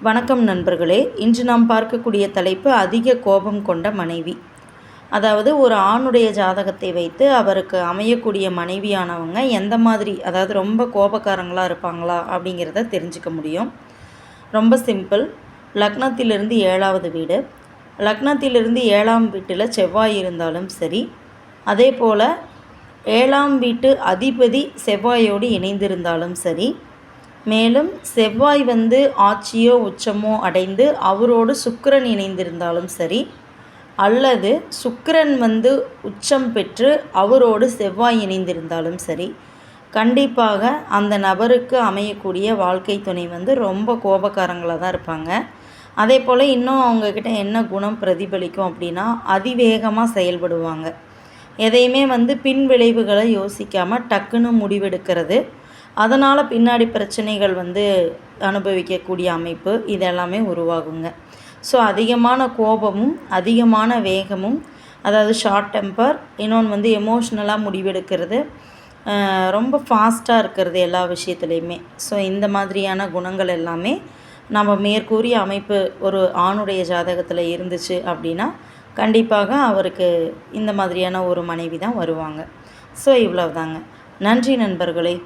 வணக்கம் நண்பர்களே. இன்று நாம் பார்க்கக்கூடிய தலைப்பு அதிக கோபம் கொண்ட மனைவி. அதாவது ஒரு ஆணுடைய ஜாதகத்தை வைத்து அவருக்கு அமையக்கூடிய மனைவியானவங்க எந்த மாதிரி அதாவது ரொம்ப கோபக்காரங்களாக இருப்பாங்களா அப்படிங்கிறத தெரிஞ்சுக்க முடியும். ரொம்ப சிம்பிள். லக்னத்திலிருந்து ஏழாவது வீடு. லக்னத்திலிருந்து ஏழாம் வீட்டில் செவ்வாய் இருந்தாலும் சரி அதே போல் ஏழாம் வீட்டு அதிபதி செவ்வாயோடு இணைந்திருந்தாலும் சரி மேலும் செவ்வாய் வந்து ஆட்சியோ உச்சமோ அடைந்து அவரோடு சுக்கிரன் இணைந்திருந்தாலும் சரி அல்லது சுக்கிரன் வந்து உச்சம் பெற்று அவரோடு செவ்வாய் இணைந்திருந்தாலும் சரி கண்டிப்பாக அந்த நபருக்கு அமையக்கூடிய வாழ்க்கை துணை வந்து ரொம்ப கோபக்காரங்களாக தான் இருப்பாங்க. அதே போல் இன்னும் அவங்கக்கிட்ட என்ன குணம் பிரதிபலிக்கும் அப்படின்னா அதிவேகமாக செயல்படுவாங்க. எதையுமே வந்து பின் விளைவுகளை யோசிக்காமல் டக்குன்னு முடிவெடுக்கிறது. அதனால் பின்னாடி பிரச்சனைகள் வந்து அனுபவிக்கக்கூடிய அமைப்பு இதெல்லாமே உருவாகுங்க. ஸோ அதிகமான கோபமும் அதிகமான வேகமும் அதாவது ஷார்ட் டெம்பர் இன்னொன்று வந்து எமோஷ்னலாக முடிவெடுக்கிறது ரொம்ப ஃபாஸ்ட்டாக இருக்கிறது எல்லா விஷயத்துலையுமே. ஸோ இந்த மாதிரியான குணங்கள் எல்லாமே நம்ம மேற்கூறிய அமைப்பு ஒரு ஆணுடைய ஜாதகத்தில் இருந்துச்சு அப்படின்னா கண்டிப்பாக அவருக்கு இந்த மாதிரியான ஒரு மனைவி தான் வருவாங்க. ஸோ இவ்வளவுதாங்க. நன்றி நண்பர்களே.